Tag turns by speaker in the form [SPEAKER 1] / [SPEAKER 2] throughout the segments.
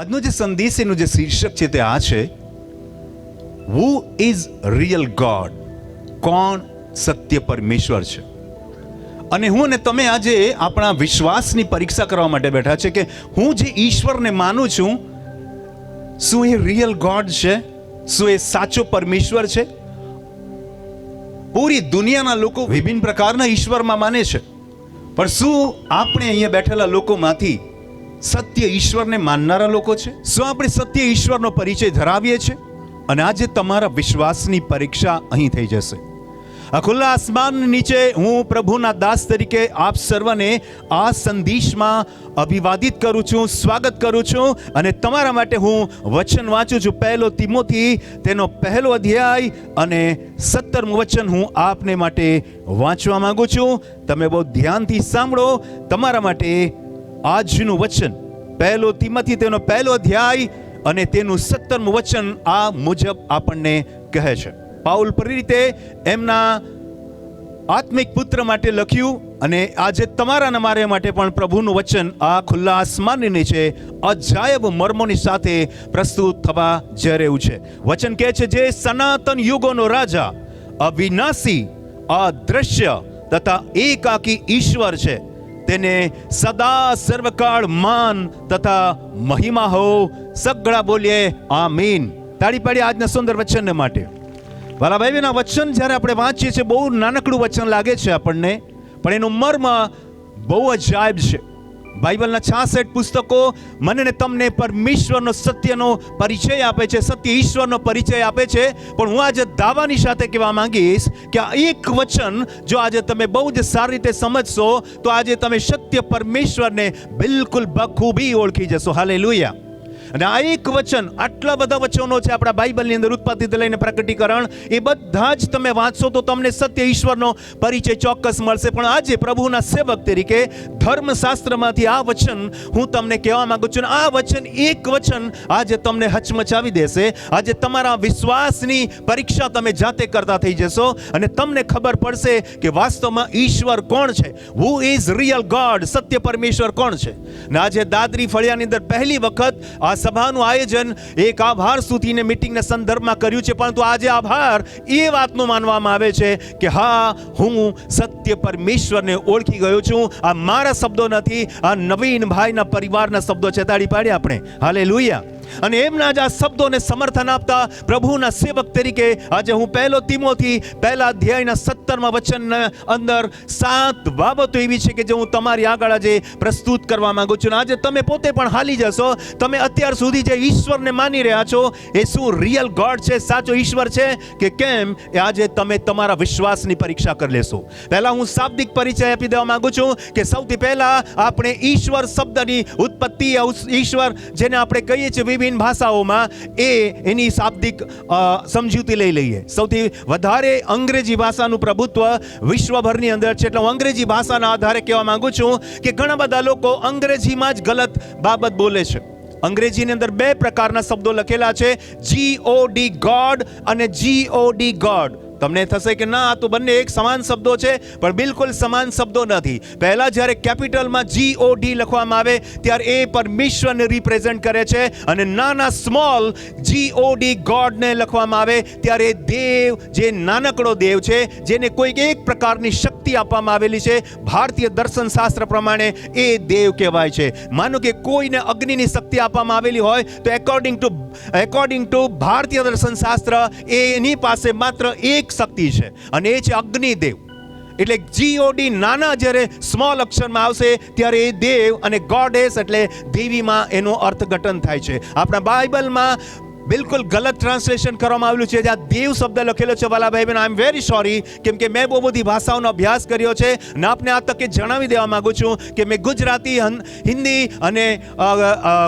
[SPEAKER 1] આજનો જે સંદેશ એનું જે શીર્ષક છે તે આ છે હુ ઇઝ રિયલ ગોડ કોણ સત્ય પરમેશ્વર છે? અને હું અને તમે આજે આપણા વિશ્વાસની પરીક્ષા કરવા માટે બેઠા છે કે હું જે ઈશ્વરને માનું છું, શું એ રિયલ ગોડ છે? શું એ સાચો પરમેશ્વર છે? પૂરી દુનિયાના લોકો વિભિન્ન પ્રકારના ઈશ્વરમાં માને છે. પણ શું આપણે અહીંયા બેઠેલા લોકોમાંથી સત્ય ઈશ્વરને માનનારા લોકો છે? શું આપણે સત્ય ઈશ્વરનો પરિચય ધરાવીએ છીએ? અને આજે તમારા વિશ્વાસની પરીક્ષા અહીં થઈ જશે. આ ખુલ્લા આસમાન નીચે હું પ્રભુના દાસ તરીકે આપ સર્વને આ સંદેશમાં અભિવાદિત કરું છું, સ્વાગત કરું છું અને તમારા માટે હું વચન વાંચું છું. પહેલો તિમોથી તેનો પહેલો અધ્યાય અને સત્તરમું વચન હું આપને માટે વાંચવા માંગુ છું. તમે બહુ ધ્યાનથી સાંભળો. તમારા માટે આજનું વચન. પહેલો તિમથી તેનો પહેલો અધ્યાય અને તેનું સત્તરમું વચન આ મુજબ આપણને કહે છે. પાઉલ પ્રેરિતે એમના આત્મિક પુત્ર માટે લખ્યું અને આજે તમારા મારે માટે પણ પ્રભુનું વચન આ ખુલ્લા આસમાનની નીચે અજાયબ મર્મોની સાથે પ્રસ્તુત થવા જઈ રહ્યું છે. વચન કહે છે જે સનાતન યુગોનો રાજા, અવિનાશી, અદ્રશ્ય તથા એકાકી ઈશ્વર છે. તેને સદા સર્વકાળ માન તથા મહિમા હો, સગળા બોલીએ આમીન. તાળી પાડી આજના સુંદર વચનને માટે. વાલાભાઈના ભાઈ વચન જ્યારે આપણે વાંચીએ છીએ, બહુ નાનકડું વચન લાગે છે આપણને, પણ એનું મર્મ બહુ અજાયબ છે. બાઇબલના છાસઠ પુસ્તકો મને ને તમને પરમેશ્વરનો સત્યનો પરિચય આપે છે, સત્ય ઈશ્વરનો પરિચય આપે છે. પણ હું આજે દાવાની સાથે કહેવા માંગીશ કે આ એક વચન જો આજે તમે બહુ જ સારી રીતે સમજશો, તો આજે તમે સત્ય પરમેશ્વરને બિલકુલ બખૂબી ઓળખી જશો. હાલે અને આ એક વચન, આટલા બધા વચનો છે આપણા બાઇબલની અંદર ઉત્પત્તિથી લઈને પ્રકટીકરણ. એ બધા જ તમે વાંચશો તો તમને સત્ય ઈશ્વરનો પરિચય ચોક્કસ મળશે. પણ આજે પ્રભુના સેવક તરીકે ધર્મશાસ્ત્રમાંથી આ વચન હું તમને કહેવા માંગુ છું. આ વચન, એક વચન આજે તમને હચમચાવી દેશે. આજે તમારા વિશ્વાસની પરીક્ષા તમે જાતે કરતા થઈ જશો અને તમને ખબર પડશે કે વાસ્તવમાં ઈશ્વર કોણ છે? હુ ઇઝ રિયલ ગોડ સત્ય પરમેશ્વર કોણ છે? ને આજે દાદરી ફળિયાની અંદર પહેલી વખત આ સભાનું આયોજન એક આભાર સ્તુતિને મિટિંગના સંદર્ભમાં કર્યું છે. પરંતુ આજે આભાર એ વાતનો માનવામાં આવે છે કે હા, હું સત્ય પરમેશ્વરને ઓળખી ગયો છું. આ મારા શબ્દો નથી, આ નવીન ભાઈના પરિવારના શબ્દો છે તાળી પાડી આપણે. હાલે અને એમના જ આ શબ્દોને સમર્થન આપતા પ્રભુના સેવક તરીકે આજે હું પહેલો તિમોથી પહેલા અધ્યાયના સત્તરમાં વચનના અંદર સાત બાબતો એવી છે કે જે હું તમારી આગળ આજે પ્રસ્તુત કરવા માંગુ છું. આજે તમે પોતે પણ હાલી જશો. તમે અત્યાર સુધી જે ઈશ્વરને માની રહ્યા છો, એ શું રિયલ ગોડ છે, સાચો ઈશ્વર છે કે કેમ? એ આજે તમે તમારા વિશ્વાસની પરીક્ષા કરી લેશો. પહેલા હું શાબ્દિક પરિચય આપી દેવા માંગુ છું કે સૌથી પહેલા આપણે ઈશ્વર શબ્દની ઉત્પત્તિ, ઈશ્વર જેને આપણે કહીએ છીએ વિભિન્ન ભાષાઓમાં એ એની શાબ્દિક સમજૂતી લઈ લઈએ. સૌથી વધારે અંગ્રેજી ભાષાનું પ્રભુત્વ વિશ્વભરની અંદર છે. એટલે હું અંગ્રેજી ભાષાના આધારે કહેવા માંગુ છું કે ઘણા બધા લોકો અંગ્રેજીમાં જ ગલત બાબત બોલે છે. અંગ્રેજીની અંદર બે પ્રકારના શબ્દો લખેલા છે. જી ઓ ડી ગોડ અને જી ઓ ડી ગોડ તમને થશે કે ના, આ તો બંને એક સમાન શબ્દો છે, પણ બિલકુલ સમાન શબ્દો નથી. પહેલા જ્યારે કેપિટલમાં જી ઓ ડી લખવામાં આવે, ત્યારે એ પરમેશ્વરને રિપ્રેઝેન્ટ કરે છે અને નાના સ્મોલ જી ઓ ડી ગોડને લખવામાં આવે, ત્યારે દેવ, જે નાનકડો દેવ છે, જેને કોઈક એક પ્રકારની શક્તિ આપવામાં આવેલી છે, ભારતીય દર્શન શાસ્ત્ર પ્રમાણે એ દેવ કહેવાય છે. માનો કે કોઈને અગ્નિની શક્તિ આપવામાં આવેલી હોય, તો એકોર્ડિંગ ટુ એકોર્ડિંગ ટુ ભારતીય દર્શન શાસ્ત્ર, એની પાસે માત્ર એક શક્તિ છે અને એ છે અગ્નિદેવ. એટલે જીઓડી નાના જ્યારે સ્મોલ અક્ષરમાં આવશે ત્યારે એ દેવ અને ગોડેસ એટલે દેવીમાં એનું અર્થઘટન થાય છે. આપણા બાઇબલમાં બિલકુલ ગલત ટ્રાન્સલેશન કરવામાં આવેલું છે. જ્યાં દેવ શબ્દ લખેલો છે વાલાભાઈ બેન આઈ એમ વેરી સોરી કેમ કે મેં બહુ બધી ભાષાઓનો અભ્યાસ કર્યો છે અને આપને આ તકે જણાવી દેવા માંગુ છું કે મેં ગુજરાતી હિન્દી અને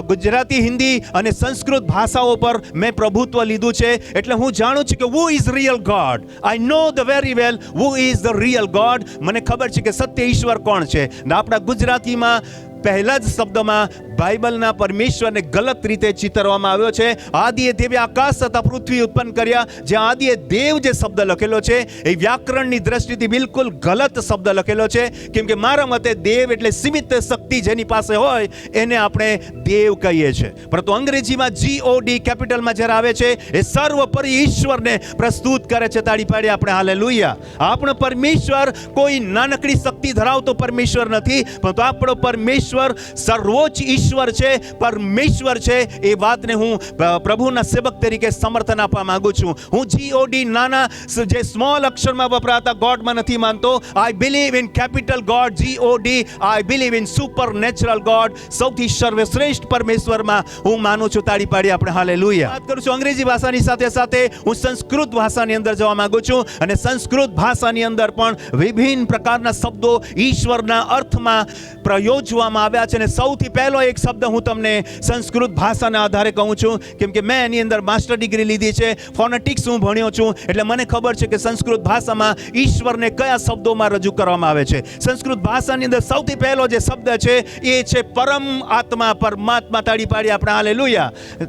[SPEAKER 1] ગુજરાતી, હિન્દી અને સંસ્કૃત ભાષાઓ પર મેં પ્રભુત્વ લીધું છે. એટલે હું જાણું છું કે who is real God I know the very well who is the real God મને ખબર છે કે સત્ય ઈશ્વર કોણ છે. ને આપણા ગુજરાતીમાં પહેલા જ શબ્દમાં બાઇબલના પરમેશ્વરને ગલત રીતે ચિતરવામાં આવ્યો છે. આદિએ દેવે આકાશ તથા પૃથ્વી ઉત્પન્ન કર્યા. જે આદિએ દેવ જે શબ્દ લખેલો છે, એ વ્યાકરણની દ્રષ્ટિથી બિલકુલ ગલત શબ્દ લખેલો છે. કેમ કે મારા મતે દેવ એટલે સીમિત શક્તિ જેની પાસે હોય, એને આપણે દેવ કહીએ છીએ પરંતુ અંગ્રેજીમાં જી ઓ ડી કેપિટલમાં જ્યારે આવે છે, એ સર્વપરી ઈશ્વરને પ્રસ્તુત કરે છે. તાળી પાડી આપણે હાલે લુયા આપણો પરમેશ્વર કોઈ નાનકડી શક્તિ ધરાવતો પરમેશ્વર નથી, પરંતુ આપણો પરમેશ્વર સર્વોચ્ચ ઈશ્વર છે, પરમેશ્વર છે. એ વાતને હું પ્રભુના સેવક તરીકે સમર્થન આપવા માંગુ છું. હું જી ઓ ડી નાના જે સ્મોલ અક્ષરમાં વપરાતા ગોડમાં નથી માનતો. I believe in capital God G O D I believe in supernatural God સૌથી સર્વશ્રેષ્ઠ પરમેશ્વરમાં હું માનું છું. તાળી પાડી આપણે. હાલે વાત કરું છું અંગ્રેજી ભાષાની સાથે સાથે હું સંસ્કૃત ભાષાની અંદર જવા માંગુ છું. અને સંસ્કૃત ભાષાની અંદર પણ વિભિન્ન પ્રકારના શબ્દો ઈશ્વરના અર્થમાં પ્રયોજવામાં આવ્યા છે. અને સૌથી પહેલો એક શબ્દ હું તમને સંસ્કૃત ભાષાના આધારે કહું છું. કેમ કે મેં એની અંદર માસ્ટર ડિગ્રી લીધી છે, ફોનેટિક્સ હું ભણ્યો છું, એટલે મને ખબર છે કે સંસ્કૃત ભાષામાં ઈશ્વરને કયા શબ્દોમાં રજૂ કરવામાં આવે છે. સંસ્કૃત ભાષાની અંદર સૌથી પહેલો જે શબ્દ છે, એ છે પરમ આત્મા, પરમાત્મા તાળી પાડી આપણે. હાલે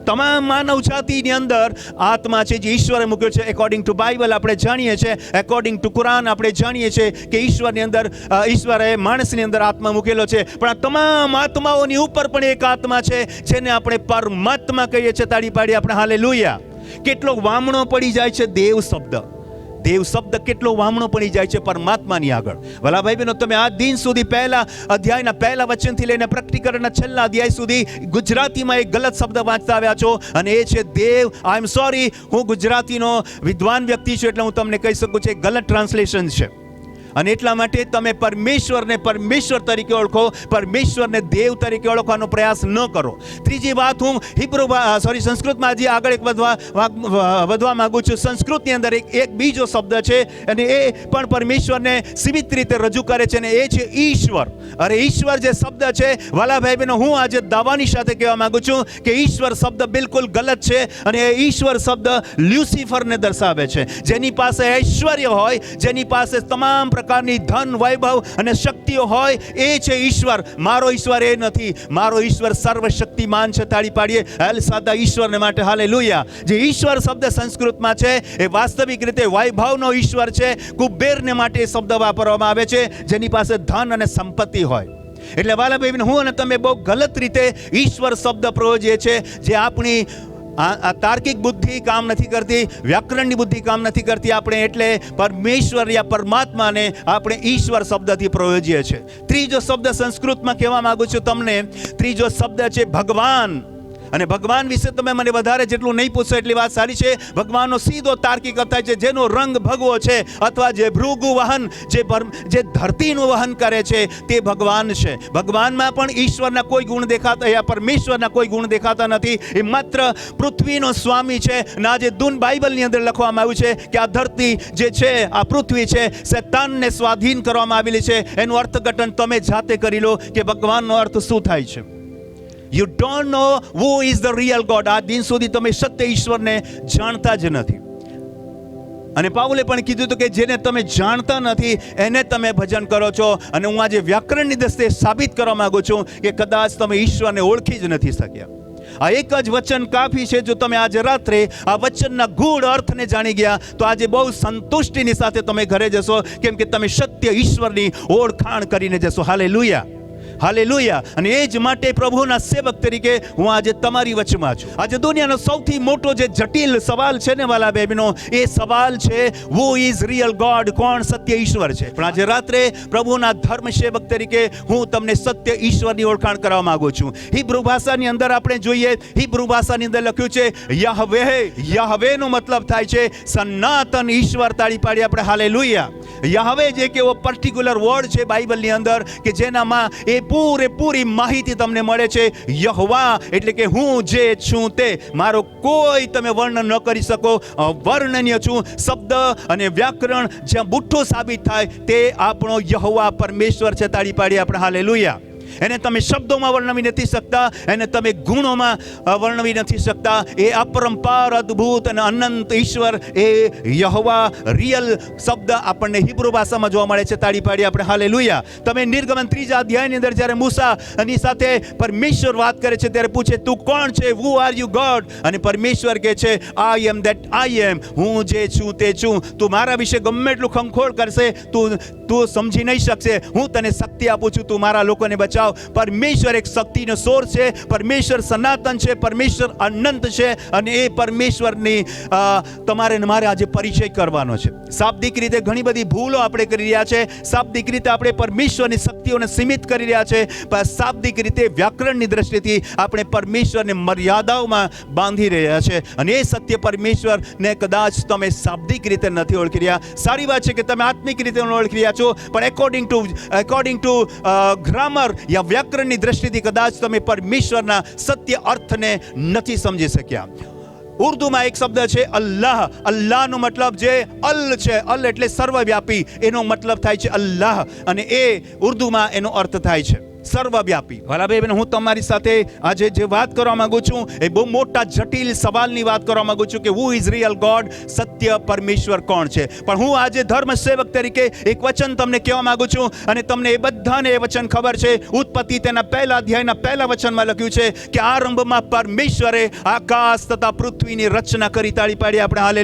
[SPEAKER 1] તમામ માનવ જાતિની અંદર આત્મા છે જે ઈશ્વરે મૂક્યો છે. એકોર્ડિંગ ટુ બાઇબલ આપણે જાણીએ છીએ એકોર્ડિંગ ટુ કુરાન આપણે જાણીએ છીએ કે ઈશ્વરની અંદર ઈશ્વરે માણસની અંદર આત્મા મૂકેલો છે. પણ આ તમામ આત્માઓની ઉપર પણ એક આત્મા છે, જેને આપણે પરમાત્મા કહીએ છીએ. તાળી પાડી આપણે હાલે કેટલો વામણો પડી જાય છે, દેવ શબ્દ. દેવ શબ્દ કેટલો વામણો પડી જાય છે, પરમાત્માની આગળ. ભલાભાઈ બહેનો, તમે આ દિન સુધી પહેલા અધ્યાયના પહેલા વચનથી લઈને પ્રકટીકરણના છેલ્લા અધ્યાય સુધી ગુજરાતીમાં એક ગલત શબ્દ વાંચતા આવ્યા છો. અને એ છે, દેવ આઈ એમ સોરી હું ગુજરાતીનો વિદ્વાન વ્યક્તિ છું, એટલે હું તમને કહી શકું છું, એ ગલત ટ્રાન્સલેશન છે. અને એટલા માટે તમે પરમેશ્વરને પરમેશ્વર તરીકે ઓળખો, પરમેશ્વરને દેવ તરીકે ઓળખવાનો પ્રયાસ ન કરો. ત્રીજી વાત હું હિબ્રુ સોરી સંસ્કૃતમાં હજી આગળ એક વધવા વધવા માંગુ છું. સંસ્કૃતની અંદર એક એક બીજો શબ્દ છે અને એ પણ પરમેશ્વરને સીમિત રીતે રજૂ કરે છે અને એ છે ઈશ્વર. અરે ઈશ્વર જે શબ્દ છે વાલાભાઈ બેનો હું આજે દાવાની સાથે કહેવા માંગુ છું કે ઈશ્વર શબ્દ બિલકુલ ગલત છે અને એ ઈશ્વર શબ્દ લ્યુસિફરને દર્શાવે છે. જેની પાસે ઐશ્વર્ય હોય, જેની પાસે તમામ પ્રકારની ધન, વૈભવ અને શક્તિઓ હોય, એ છે ઈશ્વર. મારો ઈશ્વર એ નથી. મારો ઈશ્વર સર્વશક્તિમાન છે, તાળી પાડીએ. હેલ સાદા ઈશ્વરને માટે હાલે લુયા જે ઈશ્વર શબ્દ સંસ્કૃતમાં છે, એ વાસ્તવિક રીતે વૈભવનો ઈશ્વર છે. કુબેરને માટે એ શબ્દ વાપરવામાં આવે છે, જેની પાસે ધન અને સંપત્તિ હોય. એટલે વાલાભાઈ હું અને તમે બહુ ગલત રીતે ઈશ્વર શબ્દ પ્રયોજીએ છે જે આપણી આ તાર્કિક બુદ્ધિ કામ નથી કરતી, વ્યાકરણની બુદ્ધિ કામ નથી કરતી આપણે, એટલે પરમેશ્વર યા પરમાત્માને આપણે ઈશ્વર શબ્દથી પ્રયોજીએ છીએ. ત્રીજો શબ્દ સંસ્કૃતમાં કહેવા માગું છું તમને, ત્રીજો શબ્દ છે ભગવાન. અને ભગવાન વિશે તમે મને વધારે જેટલું નહીં પૂછો એટલી વાત સારી છે. ભગવાનનો સીધો તાર્કિક અર્થ છે, જેનો રંગ ભગવો છે અથવા જે ભૃગુ વહન, જે જે ધરતીનું વહન કરે છે, તે ભગવાન છે. ભગવાનમાં પણ ઈશ્વરના કોઈ ગુણ દેખાતા, યા પરમેશ્વરના કોઈ ગુણ દેખાતા નથી. એ માત્ર પૃથ્વીનો સ્વામી છે. અને આજે દૂન બાઇબલની અંદર લખવામાં આવ્યું છે કે આ ધરતી જે છે, આ પૃથ્વી છે, શેતાનને સ્વાધીન કરવામાં આવેલી છે. એનું અર્થઘટન તમે જાતે કરી લો કે ભગવાનનો અર્થ શું થાય છે. You don't know who is the real God આ દિન સુધી તમે સત્ય ઈશ્વરને જાણતા જ નથી. અને પાઉલે પણ કીધું હતું કે જેને તમે જાણતા નથી, એને તમે ભજન કરો છો. અને હું આજે વ્યાકરણની દ્રષ્ટિએ સાબિત કરવા માંગુ છું કે કદાચ તમે ઈશ્વરને ઓળખી જ નથી શક્યા. આ એક જ વચન કાફી છે, જો તમે આજે રાત્રે આ વચનના ગૂઢ અર્થને જાણી ગયા, તો આજે બહુ સંતુષ્ટિની સાથે તમે ઘરે જશો, કેમ કે તમે સત્ય ઈશ્વરની ઓળખાણ કરીને જશો. હાલે હાલે અને એ જ માટે પ્રભુના સેવક તરીકે હું આજે તમારી વચમાં છું. આજે દુનિયાનો સૌથી મોટો જે જટિલ સવાલ છે ને વાલા બેબીનો, એ સવાલ છે વો ઇઝ રિયલ ગોડ કોણ સત્ય ઈશ્વર છે? પણ આજે રાત્રે પ્રભુના ધર્મ સેવક તરીકે હું તમને સત્ય ઈશ્વરની ઓળખાણ કરવા માંગુ છું. હિબ્રુ ભાષાની અંદર આપણે જોઈએ, હિબ્રુ ભાષાની અંદર લખ્યું છે, યહવે યહવે નો મતલબ થાય છે સનાતન ઈશ્વર તાળી પાડી આપણે. હાલે યહવે જે કેવો પર્ટિક્યુલર વર્ડ છે બાઇબલની અંદર કે જેનામાં એ પૂરેપૂરી માહિતી તમને મળે છે. યહવા એટલે કે હું જે છું તે. મારો કોઈ તમે વર્ણન ન કરી શકો. વર્ણનીય છું. શબ્દ અને વ્યાકરણ જ્યાં બુઠ્ઠું સાબિત થાય તે આપણો યહવા પરમેશ્વર છે તાળી પાડી આપણે. હાલે એને તમે શબ્દોમાં વર્ણવી નથી શકતા, એને તમે ગુણોમાં વર્ણવી નથી શકતા. એ અપરંપાર, અદ્ભુત અને અનંત ઈશ્વર, એ યહવા રિયલ શબ્દ આપણને હિબ્રુ ભાષામાં જોવા મળે છે. તાળી પાડી આપણે. હાલે લુયા તમે નિર્ગમન ત્રીજા અધ્યાયની અંદર જ્યારે મૂસાની સાથે પરમેશ્વર વાત કરે છે, ત્યારે પૂછે, તું કોણ છે? વુ આર યુ ગોડ અને પરમેશ્વર કહે છે આઈ એમ દેટ આઈ એમ હું જે છું તે છું. તું મારા વિશે ગમે એટલું ખંખોળ કરશે, તું તું સમજી નહીં શકશે. હું તને શક્તિ આપું છું. તું મારા લોકોને બચાવ. પરમેશ્વર એક શક્તિનો સોર છે. પરમેશ્વર સનાતન છે. પરમેશ્વર અનંત છે. અને એ પરમેશ્વરની તમારે મારે આજે પરિચય કરવાનો છે. શાબ્દિક રીતે ઘણી બધી ભૂલો આપણે કરી રહ્યા છે. શાબ્દિક રીતે આપણે પરમેશ્વરની શક્તિઓને સીમિત કરી રહ્યા છે. પણ શાબ્દિક રીતે વ્યાકરણની દ્રષ્ટિથી આપણે પરમેશ્વરને મર્યાદાઓમાં બાંધી રહ્યા છે. અને એ સત્ય પરમેશ્વરને કદાચ તમે શાબ્દિક રીતે નથી ઓળખી રહ્યા. સારી વાત છે કે તમે આત્મિક રીતે ઓળખી રહ્યા છો. પણ according to according to grammar યા વ્યાકરણની દ્રષ્ટિથી કદાચ તમે પરમેશ્વરના સત્ય અર્થને નથી સમજી શક્યા. ઉર્દુમાં એક શબ્દ છે અલ્લાહ. અલ્લાહનો મતલબ જે અલ છે. અલ એટલે સર્વવ્યાપી. એનો મતલબ થાય છે અલ્લાહ. અને એ ઉર્દુમાં એનો અર્થ થાય છે. સર્વવ્યાપી. ભલાભાઈ હું તમારી સાથે આજે જે વાત કરવા માંગુ છું, એ બહુ મોટા જટિલ સવાલની વાત કરવા માંગુ છું કે હુ ઇઝ રિયલ ગોડ સત્ય પરમેશ્વર કોણ છે? પણ હું આજે ધર્મ સેવક તરીકે એક વચન તમને કહેવા માંગુ છું અને તમને એ બધાને એ વચન ખબર છે. ઉત્પત્તિ તેના પહેલા અધ્યાયના પહેલા વચનમાં લખ્યું છે કે આરંભમાં પરમેશ્વરે આકાશ તથા પૃથ્વીની રચના કરી તાળી પાડી. આપણે હાલે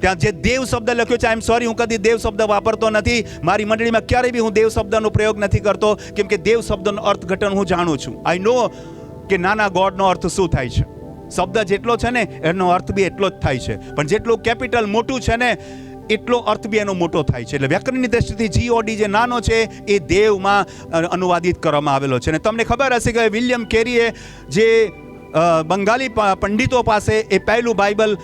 [SPEAKER 1] ત્યાં જે દેવ શબ્દ લખ્યો છે આઈ એમ સોરી હું કદી દેવ શબ્દ વાપરતો નથી. મારી મંડળીમાં ક્યારેય બી હું દેવ શબ્દનો પ્રયોગ નથી કરતો, કેમ કે દેવ શબ્દનો અર્થઘટન હું જાણું છું. આઈ નો કે નાના ગોડનો અર્થ શું થાય છે. શબ્દ જેટલો છે ને, એનો અર્થ બી એટલો જ થાય છે. પણ જેટલું કેપિટલ મોટું છે ને, એટલો અર્થ બી એનો મોટો થાય છે. એટલે વ્યાકરણની દ્રષ્ટિથી જીઓડી જે નાનો છે, એ દેવમાં અનુવાદિત કરવામાં આવેલો છે. અને તમને ખબર હશે કે વિલિયમ કેરીએ જે બંગાળી પંડિતો પાસે એ પહેલું બાઇબલ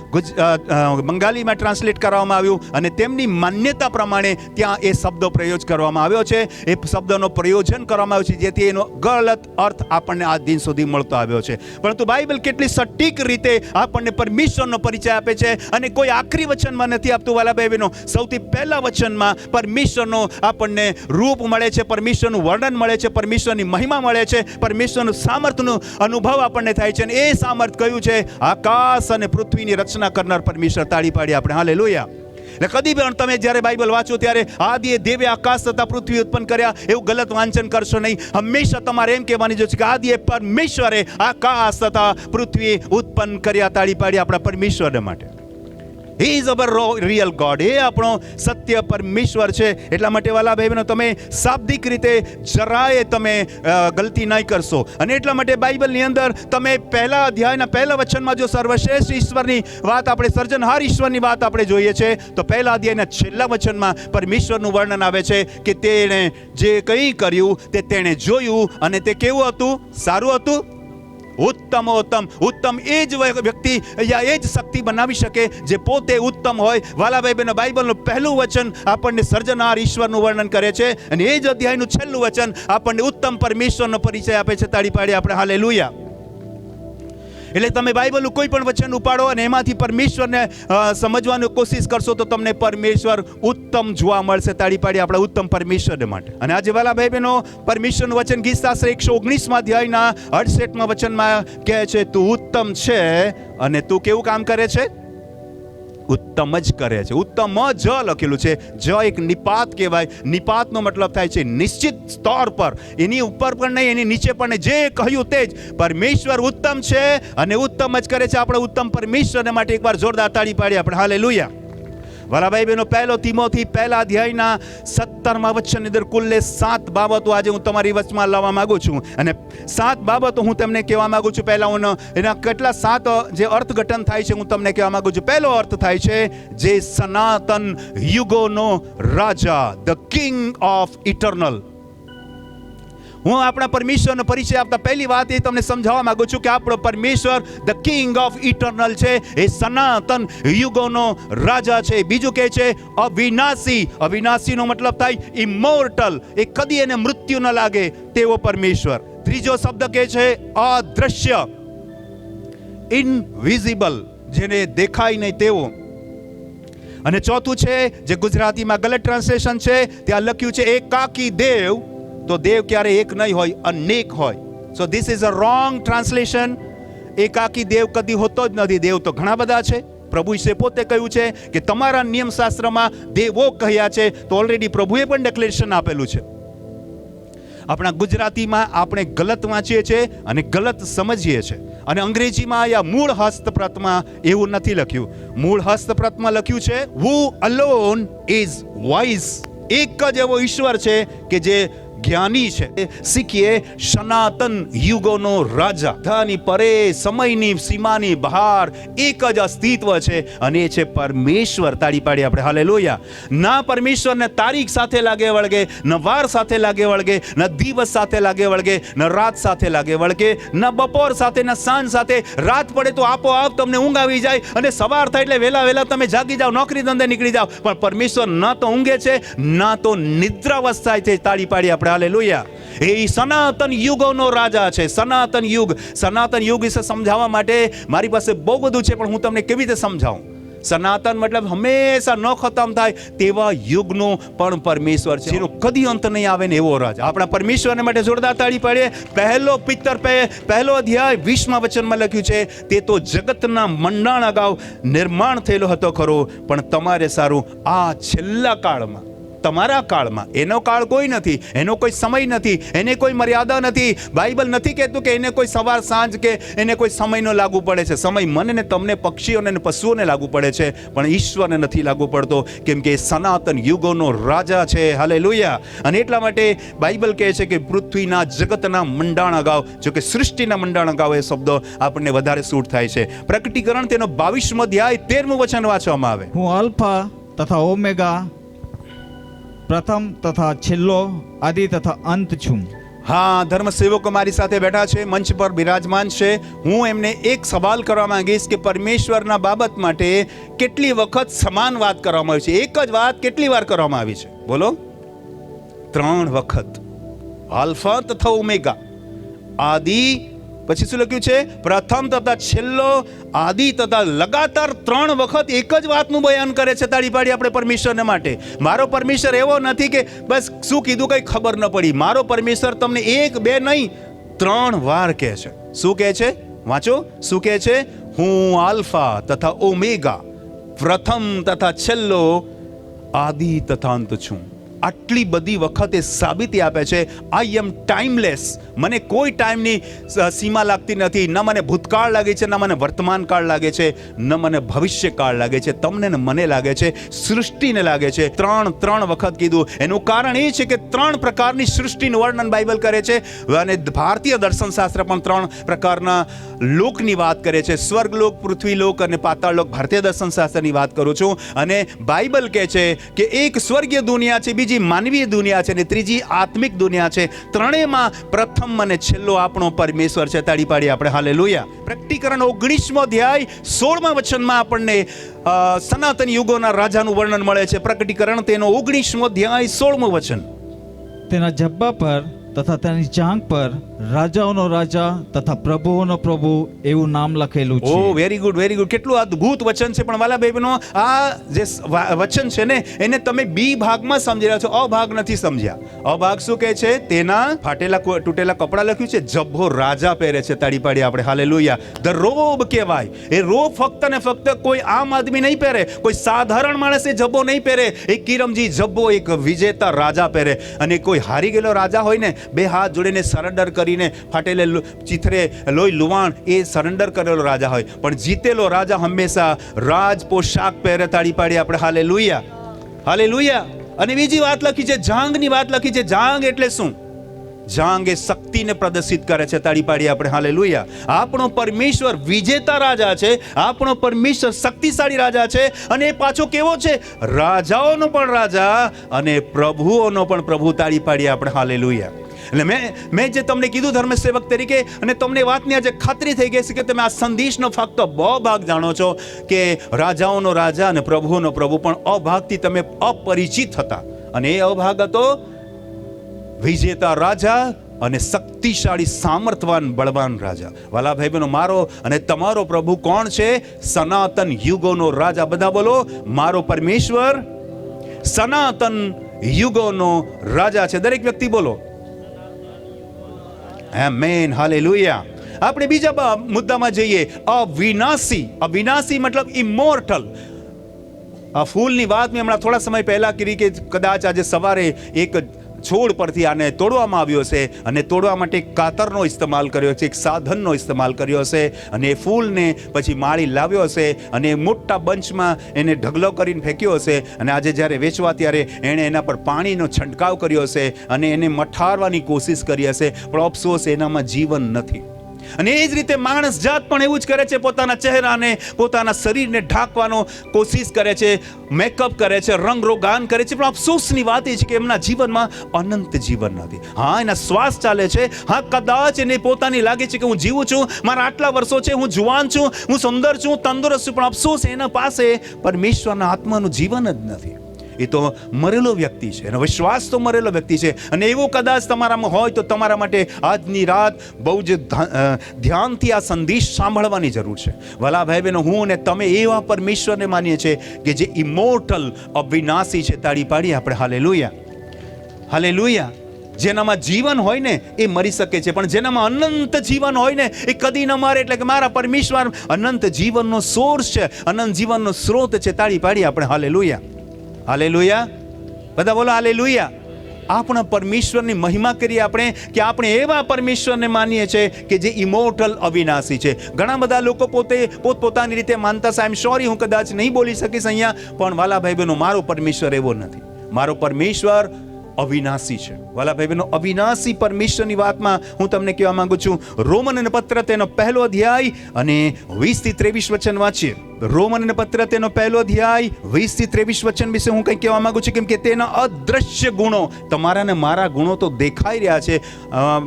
[SPEAKER 1] બંગાળીમાં ટ્રાન્સલેટ કરવામાં આવ્યું અને તેમની માન્યતા પ્રમાણે ત્યાં એ શબ્દો પ્રયોજ કરવામાં આવ્યો છે. એ શબ્દનો પ્રયોજન કરવામાં આવ્યું છે, જેથી એનો ગલત અર્થ આપણને આ દિન સુધી મળતો આવ્યો છે. પરંતુ બાઇબલ કેટલી સટીક રીતે આપણને પરમેશ્વરનો પરિચય આપે છે અને કોઈ આખરી વચનમાં નથી આપતું વાલાભાઈ બહેનો સૌથી પહેલા વચનમાં પરમેશ્વરનો આપણને રૂપ મળે છે, પરમેશ્વરનું વર્ણન મળે છે, પરમેશ્વરની મહિમા મળે છે, પરમેશ્વરનું સામર્થ્યનો અનુભવ આપણને થાય છે અને એ સામર્થ કયું છે? આકાશ અને પૃથ્વીની રચના કરનાર પરમેશ્વર. તાળી પાડી આપણે. હાલે એટલે કદી પણ તમે જ્યારે બાઇબલ વાંચો ત્યારે આદિએ દેવે આકાશ તથા પૃથ્વી ઉત્પન્ન કર્યા એવું ગલત વાંચન કરશો નહીં. હંમેશા તમારે એમ કહેવાની જોઈએ કે આદિએ પરમેશ્વરે આકાશ તથા પૃથ્વી ઉત્પન્ન કર્યા. તાળી પાડી આપણા પરમેશ્વરને માટે. He is our real God એ આપણો સત્ય પરમેશ્વર છે. એટલા માટે વાલા ભાઈ બહેનો તમે શાબ્દિક રીતે જરાય તમે ગલતી નહીં કરશો. અને એટલા માટે બાઇબલની અંદર તમે પહેલા અધ્યાયના પહેલા વચનમાં જો સર્વશ્રેષ્ઠ ઈશ્વરની વાત આપણે સર્જનહાર ઈશ્વરની વાત આપણે જોઈએ છે, તો પહેલા અધ્યાયના છેલ્લા વચનમાં પરમેશ્વરનું વર્ણન આવે છે કે તેણે જે કંઈ કર્યું તે તેણે જોયું અને તે કેવું હતું? સારું હતું? ઉત્તમ ઉત્તમ એ જ વ્ય- વ્યક્તિ યા એ જ શક્તિ બનાવી શકે જે પોતે ઉત્તમ હોય. વાલાભાઈ બહેનો બાઇબલનું પહેલું વચન આપણને સર્જનાર ઈશ્વરનું વર્ણન કરે છે અને એ જ અધ્યાયનું છેલ્લું વચન આપણને ઉત્તમ પરમેશ્વરનો પરિચય આપે છે. તાળી પાડી આપણે. હાલે એટલે તમે બાઇબલનું કોઈ પણ વચન ઉપાડો અને એમાંથી પરમેશ્વરને સમજવાની કોશિશ કરશો તો તમને પરમેશ્વર ઉત્તમ જોવા મળશે તાળી પાડી આપણા ઉત્તમ પરમેશ્વરને માટે. અને આજે વાલા ભાઈ બહેનો પરમેશ્વરનું વચન ગીત શાસ્ત્ર એકસો ઓગણીસમાં અધ્યાયના અડસેટમાં વચનમાં કહે છે, તું ઉત્તમ છે અને તું કેવું કામ કરે છે? ઉત્તમ જ કરે છે. ઉત્તમ જ લખેલું છે. જ એક નિપાત કહેવાય. નિપાતનો મતલબ થાય છે નિશ્ચિત સ્તર પર. એની ઉપર પણ નહીં, એની નીચે પણ જે કહ્યું તે જ. પરમેશ્વર ઉત્તમ છે અને ઉત્તમ જ કરે છે. આપણે ઉત્તમ પરમેશ્વરને માટે એકવાર જોરદાર તાળી પાડી આપણે. હાલે વાલાભાઈ બહેનો, પહેલો તિમોથી પહેલા અધ્યાયના સત્તરમાં વચનની અંદર કુલ્લે સાત બાબતો આજે હું તમારી વચમાં લાવવા માગું છું. અને સાત બાબતો હું તમને કહેવા માંગુ છું. પહેલાં હું એના કેટલા સાત, જે અર્થઘટન થાય છે હું તમને કહેવા માગું છું. પહેલો અર્થ થાય છે, જે સનાતન યુગોનો રાજા ધ કિંગ ઓફ ઇટર્નલ હું આપણા પરમેશ્વરનો પરિચય આપતા પહેલી વાત એ તમને સમજાવવા માંગુ છું કે આપણો પરમેશ્વર ધ કિંગ ઓફ ઇટર્નલ છે. એ સનાતન યુગોનો રાજા છે. બીજું કહે છે અવિનાશી. અવિનાશીનો મતલબ થાય ઇમોર્ટલ એ કદી એને મૃત્યુ ન લાગે તેવો પરમેશ્વર. ત્રીજો શબ્દ કહે છે અદ્રશ્ય. ઇનવિઝિબલ જેને દેખાય નહીં તેવો. અને ચોથું છે જે ગુજરાતીમાં ગલત ટ્રાન્સલેશન છે, ત્યાં લખ્યું છે, એકાકી દેવ તો દેવ ક્યારે એક નહીં હોય, અનેક હોય. So this is a wrong translation એકાકી દેવ કદી હોતો જ નથી. દેવ તો ઘણા બધા છે. પ્રભુ ઈસે પોતે કહ્યું છે કે તમારા નિયમશાસ્ત્રમાં દેવો કહ્યા છે, તો ઓલરેડી પ્રભુએ પણ ડેક્લેરેશન આપેલું છે. આપણા ગુજરાતીમાં આપણે ગલત વાંચીએ છીએ અને ગલત સમજીએ છીએ. અને અંગ્રેજીમાં આયા મૂળ હસ્તપ્રતમાં એવું નથી લખ્યું. મૂળ હસ્તપ્રતમાં લખ્યું છે હુ અલોન ઇઝ વાઇઝ એક જ એવો ઈશ્વર છે કે જે જ્ઞાની છે શીખીએ સનાતન યુગોનો રાજા ધની પરે સમયની સીમાની બહાર એક જ અસ્તિત્વ છે અને એ છે પરમેશ્વર તાળી પાડી આપણે હાલે લોયા ના પરમેશ્વરને તારીખ સાથે લાગે વળગે ન વાર સાથે લાગે વળગે ન દિવસ સાથે લાગે વળગે ન રાત સાથે લાગે વળગે ન બપોર સાથે ન સાંજ સાથે રાત પડે તો આપોઆપ તમને ઊંઘ આવી જાય અને સવાર થાય એટલે વહેલા વહેલા તમે જાગી જાઓ, નોકરી ધંધે નીકળી જાઓ. પણ પરમેશ્વર ન તો ઊંઘે છે, ના તો નિદ્રાવસ્થાએ છે, તાળી પાડી આપણે હાલે લુયા એ સનાતન યુગોનો રાજા છે. સનાતન યુગ. સનાતન યુગ વિશે સમજાવવા માટે મારી પાસે બહુ બધું છે, પણ હું તમને કેવી રીતે સમજાવું? સનાતન મતલબ હંમેશા ન ખતમ થાય તેવા યુગનું પણ પરમેશ્વર છે. એનો કદી અંત નહીં આવે ને એવો રાજ. આપણા પરમેશ્વરને માટે જોરદાર તાળી પડે પહેલો પિત્તર પે, પહેલો અધ્યાય વીસમા વચનમાં લખ્યું છે, તે તો જગતના મંડાણ અગાઉ નિર્માણ થયેલો હતો ખરો, પણ તમારે સારું આ છેલ્લા કાળમાં તમારા કાળમાં એનો કાળ કોઈ નથી, એનો કોઈ સમય નથી, એને કોઈ મર્યાદા નથી. બાઇબલ નથી કહેતું કે એને કોઈ સવાર સાંજ કે એને કોઈ સમયનો લાગુ પડે છે. સમય મને ને તમને પક્ષીઓને ને પશુઓને લાગુ પડે છે, પણ ઈશ્વરને નથી લાગુ પડતો, કેમ કે સનાતન યુગોનો રાજા છે. હાલે અને એટલા માટે બાઇબલ કહે છે કે પૃથ્વીના જગતના મંડાણ અગાઉ, જો કે સૃષ્ટિના મંડાણ અગાઉ એ શબ્દો આપણને વધારે સૂટ થાય છે. પ્રકટીકરણ તેનો બાવીસમો અધ્યાય તેરમું વચન વાંચવામાં આવે.
[SPEAKER 2] હું અલ્ફા તથા ઓમેગા પ્રથમ તથા છેલ્લો આદિ તથા અંત છું.
[SPEAKER 1] હા ધર્મ સેવકો મારી સાથે બેઠા છે, મંચ પર બિરાજમાન છે. હું એમને એક સવાલ કરવા માંગીશ કે પરમેશ્વરના બાબત માટે કેટલી વખત સમાન વાત કરવામાં આવી છે? એક જ વાત કેટલી વાર કરવામાં આવી છે? બોલો. ત્રણ વખત. આલ્ફા તથા ઓમેગા. આદિ પછી શું લખ્યું છે? પ્રથમ તથા છેલ્લો, આદિ તથા લગાતાર ત્રણ વખત એક જ વાતનું બયાન કરે છે તાળી પાડી આપણે પરમેશ્વરને માટે. મારો પરમેશ્વર એવો નથી કે બસ શું કીધું કંઈ ખબર ન પડી. મારો પરમેશ્વર તમને એક, બે નહીં, ત્રણ વાર કહે છે. શું કહે છે? વાંચો. શું કહે છે? હું આલ્ફા તથા ઓમેગા, પ્રથમ તથા છેલ્લો, આદિ તથા અંત છું. આટલી બધી વખતે સાબિતી આપે છે આઈ એમ ટાઈમલેસ મને કોઈ ટાઈમની સીમા લાગતી નથી. ન મને ભૂતકાળ લાગે છે, ન મને વર્તમાન કાળ લાગે છે, ન મને ભવિષ્યકાળ લાગે છે. તમને ને મને લાગે છે, સૃષ્ટિને લાગે છે. ત્રણ ત્રણ વખત કીધું. એનું કારણ એ છે કે ત્રણ પ્રકારની સૃષ્ટિનું વર્ણન બાઇબલ કરે છે અને ભારતીય દર્શનશાસ્ત્ર પણ ત્રણ પ્રકારના લોકની વાત કરે છે. સ્વર્ગલોક, પૃથ્વીલોક અને પાતાળલોક. ભારતીય દર્શનશાસ્ત્રની વાત કરું છું. અને બાઇબલ કહે છે કે એક સ્વર્ગીય દુનિયા છે, બીજી માનવીય દુનિયા છે અને ત્રીજી આત્મિક દુનિયા છે. ત્રણેયમાં પ્રથમ અને છેલ્લો આપણો પરમેશ્વર છે. તાળી પાડી આપણે. હાલે લોયા પ્રકટીકરણ ઓગણીસમો અધ્યાય, સોળમા વચનમાં આપણને સનાતન યુગોના રાજાનું વર્ણન મળે છે. પ્રકટીકરણ તેનો ઓગણીસમો અધ્યાય, સોળમો વચન.
[SPEAKER 2] તેના જબ્બા પર તથા તેની જાંઘ પર રાજાઓનો રાજા તથા પ્રભુઓનો પ્રભુ એવું નામ લખેલું
[SPEAKER 1] oh very good very good કેટલું અદ્ભુત વચન છે. પણ વાલા બહેનો આ જે વચન છે ને એને તમે બી ભાગમાં સમજી રહ્યા છો. અ ભાગ નથી સમજ્યા. અ ભાગ શું કહે છે? તેના ફાટેલા તૂટેલા કપડાં લખ્યું છે. જબ્બો રાજા પહેરે છે. તાળી પાડી આપણે. હાલે ધ રોબ કહેવાય. એ રોબ ફક્ત ને ફક્ત કોઈ આમ આદમી નહીં પહેરે. કોઈ સાધારણ માણસ એ જબ્બો નહીં પહેરે. એ કિરમજી જબ્બો એક વિજેતા રાજા પહેરે. અને કોઈ હારી ગયેલો રાજા હોય ને બે હાથ જોડીને સરેન્ડર કરીને ફાટેલે ચિથરે લોહી લુવાણ, એ સરેન્ડર કરેલો રાજા હોય. પણ જીતેલો રાજા હંમેશા રાજ પોશાક પહેરે તાળી પાડી આપણે. હાલે લુયા હાલે લુયા અને બીજી વાત લખી છે, જાંગની વાત લખી છે, જાંગ એટલે શું? જાંગ એ શક્તિને પ્રદર્શિત કરે છે, તાળી પાડી આપણે. હાલે લુયા આપણો પરમેશ્વર વિજેતા રાજા છે, આપણો પરમેશ્વર શક્તિશાળી રાજા છે, અને એ પાછો કેવો છે? રાજાઓનો પણ રાજા અને પ્રભુઓનો પણ પ્રભુ તાળી પાડી આપણે. હાલે એટલે મેં મેં જે તમને કીધું ધર્મસેવક તરીકે અને તમને વાતની આજે ખાતરી થઈ ગઈ છે કે તમે આ સંદેશનો ફક્ત બહુ ભાગ જાણો છો કે રાજાઓનો રાજા અને પ્રભુઓનો પ્રભુ પણ અભાગથી તમે અપરિચિત હતા. અને એ અભાગ હતો વિજેતા રાજા અને શક્તિશાળી સામર્થવાન બળવાન રાજા. વાલાભાઈ બહેનો મારો અને તમારો પ્રભુ કોણ છે? સનાતન યુગોનો રાજા. બધા બોલો, મારો પરમેશ્વર સનાતન યુગોનો રાજા છે. દરેક વ્યક્તિ બોલો આમેન હાલેલુયા આપણે બીજા મુદ્દામાં જઈએ. અવિનાશી. અવિનાશી મતલબ ઇમોર્ટલ આ ફૂલની વાત મેં હમણાં થોડા સમય પહેલા કરી કે કદાચ આજે સવારે એક છોડ પરથી આને તોડવામાં આવ્યો છે અને તોડવા માટે એક કાતરનો ઇસ્તેમાલ કર્યો છે એક સાધનનો ઇસ્તેમાલ કર્યો છે અને એ ફૂલને પછી માળી લાવ્યો હશે અને મોટા બંચમાં એને ઢગલો કરીને ફેંક્યો હશે અને આજે જ્યારે વેચવા ત્યારે એણે એના પર પાણીનો છંટકાવ કર્યો હશે અને એને મઠારવાની કોશિશ કરી હશે. પણ અફસોસ એનામાં જીવન નથી. અને એ જ રીતે માણસ જાત પણ એવું જ કરે છે, પોતાના ચહેરાને, પોતાના શરીરને ઢાંકવાનો કોશિશ કરે છે મેકઅપ કરે છે રંગ રોગાન કરે છે, પણ અફસોસની વાત એ છે કે એમના જીવનમાં અનંત જીવન નથી. હા, એના શ્વાસ ચાલે છે. હા, કદાચ એને પોતાની લાગે છે કે હું જીવું છું, મારા આટલા વર્ષો છે, હું જુવાન છું, હું સુંદર છું, તંદુરસ્ત છું, પણ અફસોસ એના પાસે પરમેશ્વરના આત્માનું જીવન જ નથી. એ તો મરેલો વ્યક્તિ છે એનો વિશ્વાસ તો મરેલો વ્યક્તિ છે અને એવું કદાચ તમારામાં હોય તો તમારા માટે આજની રાત બહુ જ ધ્યાનથી આ સંદેશ સાંભળવાની જરૂર છે. વલા ભાઈ બહેનો હું અને તમે એવા પરમેશ્વરને માનીએ છીએ કે જે ઇમોર્ટલ અવિનાશી છે. તાળી પાડી આપણે. હાલે હાલે જેનામાં જીવન હોય ને એ મરી શકે છે. પણ જેનામાં અનંત જીવન હોય ને એ કદી ન મારે. એટલે કે મારા પરમેશ્વર અનંત જીવનનો સોર્સ છે. અનંત જીવનનો સ્ત્રોત છે. તાળી પાડી આપણે. હાલે હાલેલુયા. બધા બોલો હાલે લુયા આપણા પરમેશ્વરની મહિમા કરીએ આપણે કે આપણે એવા પરમેશ્વરને માનીએ છીએ કે જે ઇમોર્ટલ અવિનાશી છે. ઘણા બધા લોકો પોતે પોતપોતાની રીતે માનતા છે. આઈ સોરી હું કદાચ નહીં બોલી શકીશ અહીંયા, પણ વાલા ભાઈ બહેનો મારો પરમેશ્વર એવો નથી. મારો પરમેશ્વર અવિનાશી છે. વાલા ભાઈ બહેનો અવિનાશી પરમેશ્વરની વાતમાં હું તમને કહેવા માંગુ છું. રોમન અને પત્ર તેનો પહેલો અધ્યાય અને વીસથી ત્રેવીસ વચન વાંચીએ. રોમન અને પત્ર તેનો પહેલો અધ્યાય વીસથી ત્રેવીસ વચન વિશે હું કંઈ કહેવા માંગુ છું, કેમ કે તેના અદ્રશ્ય ગુણો તમારા ને મારા ગુણો તો દેખાઈ રહ્યા છે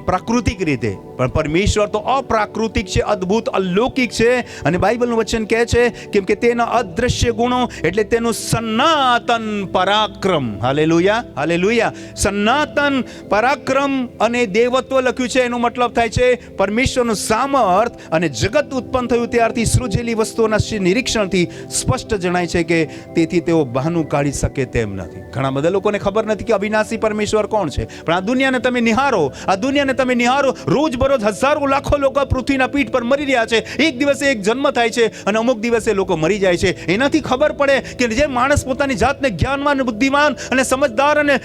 [SPEAKER 1] પ્રાકૃતિક રીતે. પણ પરમેશ્વર તો અપ્રાકૃતિક છે, અદ્ભુત, અલૌકિક છે. અને બાઇબલનું વચન કહે છે, કેમ કે તેના અદ્રશ્ય ગુણો એટલે તેનું સનાતન પરાક્રમ. Hallelujah hallelujah. સનાતન પરાક્રમ અને દેવત્વ લખ્યું છે, એનો મતલબ થાય છે, પરમેશ્વરનું સામર્થ અને જગત ઉત્પન્ન થયું ત્યારથી સૃજેલી વસ્તુઓના નિરીક્ષણથી સ્પષ્ટ જણાય છે કે તેથી તેઓ બહાનું કાઢી શકે તેમ નથી. ઘણા બધા લોકોને ખબર નથી કે અવિનાશી પરમેશ્વર કોણ છે. પણ આ દુનિયાને તમે નિહારો, આ દુનિયાને તમે નિહારો રોજ બરોજ હજારો લાખો લોકો પૃથ્વીના પીઠ પર મરી રહ્યા છે. એક દિવસે એક જન્મ થાય છે અને અમુક દિવસે લોકો મરી જાય છે. એનાથી ખબર પડે કે જે માણસ પોતાની જાતને જ્ઞાનવાન, બુદ્ધિમાન અને સમજદાર અને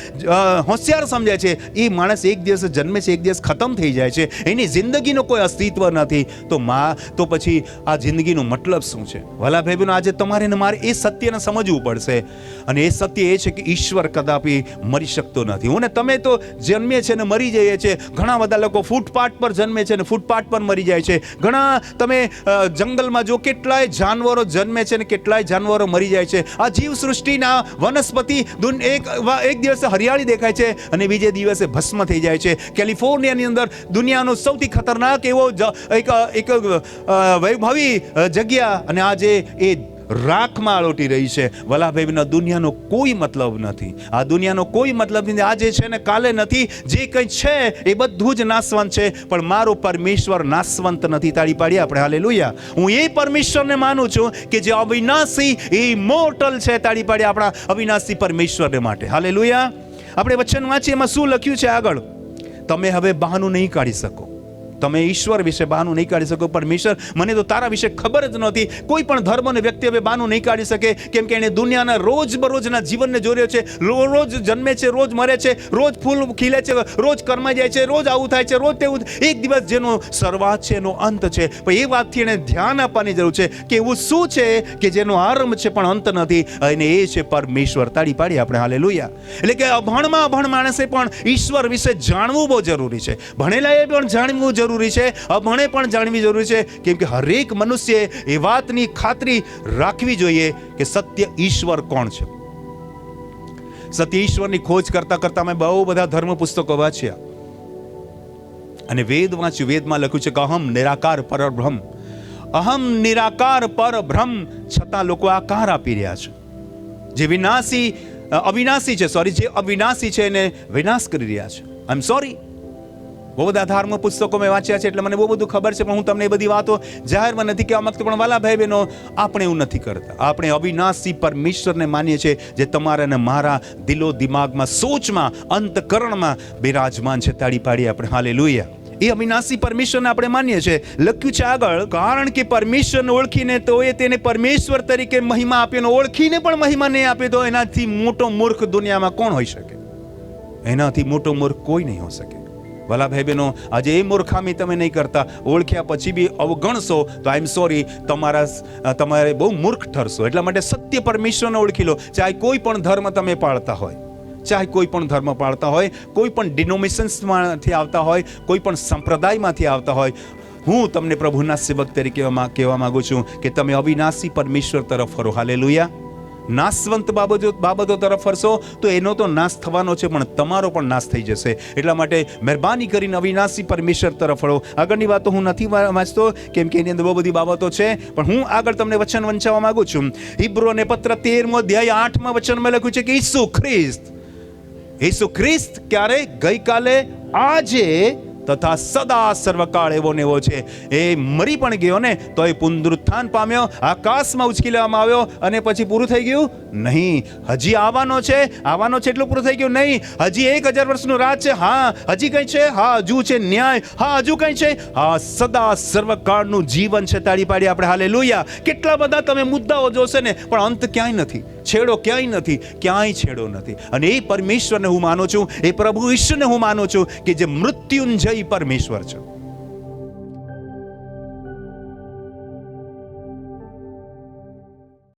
[SPEAKER 1] હોશિયાર સમજે છે, એ માણસ એક દિવસ જન્મે છે, એક દિવસ ખતમ થઈ જાય છે. એની જિંદગીનો કોઈ અસ્તિત્વ નથી. તો મા, તો પછી આ જિંદગીનો મતલબ શું છે? ભલા ભાઈ બહેનો આજે તમારે ને મારે એ સત્યને સમજવું પડશે. અને એ સત્ય એ છે કે ઈશ્વર કદાપી મરી શકતો નથી. હું ને તમે તો જન્મીએ છે ને મરી જઈએ છીએ ઘણા બધા લોકો ફૂટપાથ પર જન્મે છે ને ફૂટપાથ પર મરી જાય છે. ઘણા તમે જંગલમાં જો કેટલાય જાનવરો જન્મે છે ને કેટલાય જાનવરો મરી જાય છે. આ જીવ સૃષ્ટિના વનસ્પતિ એક એક દિવસે હરિયાળી દેખાય છે અને બીજે દિવસે ભસ્મ થઈ જાય છે. કેલિફોર્નિયાની અંદર દુનિયાનો સૌથી ખતરનાક એવો એક એક વૈભવી જગ્યા અને આજે એ રાખમાં આળોટી રહી છે. વલાભાઈના દુનિયાનો કોઈ મતલબ નથી. આ દુનિયાનો કોઈ મતલબ નથી. આજે છે ને કાલે નથી. જે કંઈ છે એ બધું જ નાશવંત છે. પણ મારો પરમેશ્વર નાશવંત નથી. તાળી પાડી આપણે. હાલે હું એ પરમેશ્વરને માનું છું કે જે અવિનાશી, એ મોટલ છે. તાળી પાડી આપણા અવિનાશી પરમેશ્વરને માટે. હાલે આપણે વચન વાંચીએ. એમાં શું લખ્યું છે આગળ? તમે હવે બહાનું નહીં કાઢી શકો. તમે ઈશ્વર વિશે બહાનું નહીં કાઢી શકો, પરમેશ્વર, મને તો તારા વિશે ખબર જ નહોતી. કોઈ પણ ધર્મ અને વ્યક્તિ હવે બહાનું નહીં કાઢી શકે. કેમ કે એણે દુનિયાના રોજ બરોજના જીવનને જોડ્યો છે. રોજ જન્મે છે, રોજ મરે છે, રોજ ફૂલ ખીલે છે, રોજ કર્મા જાય છે, રોજ આવું થાય છે, રોજ તેવું એક દિવસ જેનો શરૂઆત છે, એનો અંત છે. પણ એ વાતથી એને ધ્યાન આપવાની જરૂર છે કે એવું શું છે કે જેનો આરંભ છે, પણ અંત નથી. અને એ છે પરમેશ્વર. તાળી પાડી આપણે. હાલે એટલે કે અભણમાં અભણ માણસે પણ ઈશ્વર વિશે જાણવું બહુ જરૂરી છે. ભણેલાએ પણ જાણવું જરૂરી છે? અભણે પણ જાણવી જરૂરી છે કેમ કે હરેક મનુષ્યએ એ વાતની ખાતરી રાખવી જોઈએ કે સત્ય ઈશ્વર કોણ છે. સત્ય ઈશ્વરની ખોજ કરતા કરતા મેં બહુ બધા ધર્મ પુસ્તકો વાંચ્યા. અને વેદ વાંચ્યું. વેદમાં લખ્યું છે કે અહમ નિરાકાર પરબ્રહ્મ અહમ નિરાકાર પરબ્રહ્મ છતાં લોકો આકાર આપી રહ્યા છે. જે વિનાશી, અવિનાશી છે સોરી જે અવિનાશી છે એને વિનાશ કરી રહ્યા છે. આઈ એમ સોરી બહુ બધા ધર્મ પુસ્તકો મેં વાંચ્યા છે એટલે મને બહુ બધું ખબર છે, પણ હું તમને એ બધી વાતો જાહેરમાં નથી કહેવા માંગતો, પણ વાલા ભાઈ બહેનો, આપણે એવું નથી કરતા. આપણે અવિનાશી પરમેશ્વરને માનીએ છીએ જે તમારા અને મારા દિલો દિમાગમાં, સોચમાં, અંતકરણમાં બિરાજમાન છે. તાળી પાડી આપણે. હાલે એ અવિનાશી પરમેશ્વરને આપણે માનીએ છીએ. લખ્યું છે આગળ, કારણ કે પરમેશ્વરને ઓળખીને તો એ તેને પરમેશ્વર તરીકે મહિમા આપ્યો ઓળખીને પણ મહિમા નહીં આપે તો એનાથી મોટો મૂર્ખ દુનિયામાં કોણ હોઈ શકે? એનાથી મોટો મૂર્ખ કોઈ નહીં હોઈ શકે. ભલા ભાઈ બહેનો આજે એ મૂર્ખામી તમે નહીં કરતા. ઓળખ્યા પછી બી અવગણશો તો આઈ એમ સોરી તમારા તમારે બહુ મૂર્ખ ઠરશો. એટલા માટે સત્ય પરમેશ્વરને ઓળખી લો. ચાહે કોઈ પણ ધર્મ તમે પાળતા હોય, ચાહે કોઈ પણ ધર્મ પાળતા હોય, કોઈ પણ ડિનોમિનેશન્સમાંથી આવતા હોય, કોઈ પણ સંપ્રદાયમાંથી આવતા હોય, હું તમને પ્રભુના સેવક તરીકે કહેવા માંગુ છું કે તમે અવિનાશી પરમેશ્વર તરફ ફરો. હાલેલુયા નાશવંત બાબતો બાબતો તરફ ફરશો, તો એનો તો નાશ થવાનો છે, પણ તમારો પણ નાશ થઈ જશે. એટલા માટે મહેરબાની કરીને અવિનાશી પરમેશ્વર તરફ વળો. આગળની વાતો હું નથી વાંચતો કેમ કે એની અંદર બહુ બધી બાબતો છે, પણ હું આગળ તમને વચન વંચાવવા માંગુ છું. હિબ્રો અને પત્ર તેરમો અધ્યાય આઠમાં વચનમાં લખ્યું છે કે ઈસુ ખ્રિસ્ત ઈસુ ખ્રિસ્ત ક્યારે? ગઈકાલે, આજે તથા સદા સર્વકાળ એવો ને છે. એ મરી પણ ગયો ને તો એ પુનરુત્થાન પામ્યો, આકાશમાં ઉચકી લેવામાં આવ્યો અને પછી પૂરું થઈ ગયું નહીં. હજી આવવાનો છે આવવાનો છે એટલું પૂરું થઈ ગયું નહીં. હજી એક હજાર વર્ષનું રાજ છે, હા, હજી કંઈ છે, હા, હજુ છે ન્યાય, હા, હજુ કંઈ છે. હા, સદા સર્વકાળનું જીવન છે તાળી પાડી આપણે. હાલે લોહિયા કેટલા બધા તમે મુદ્દાઓ જોશે ને, પણ અંત ક્યાંય નથી, છેડો ક્યાંય નથી, ક્યાંય છેડો નથી. અને એ પરમેશ્વરને હું માનું છું, એ પ્રભુ ઈશ્વરને હું માનું છું કે જે મૃત્યુંજય પરમેશ્વર છે.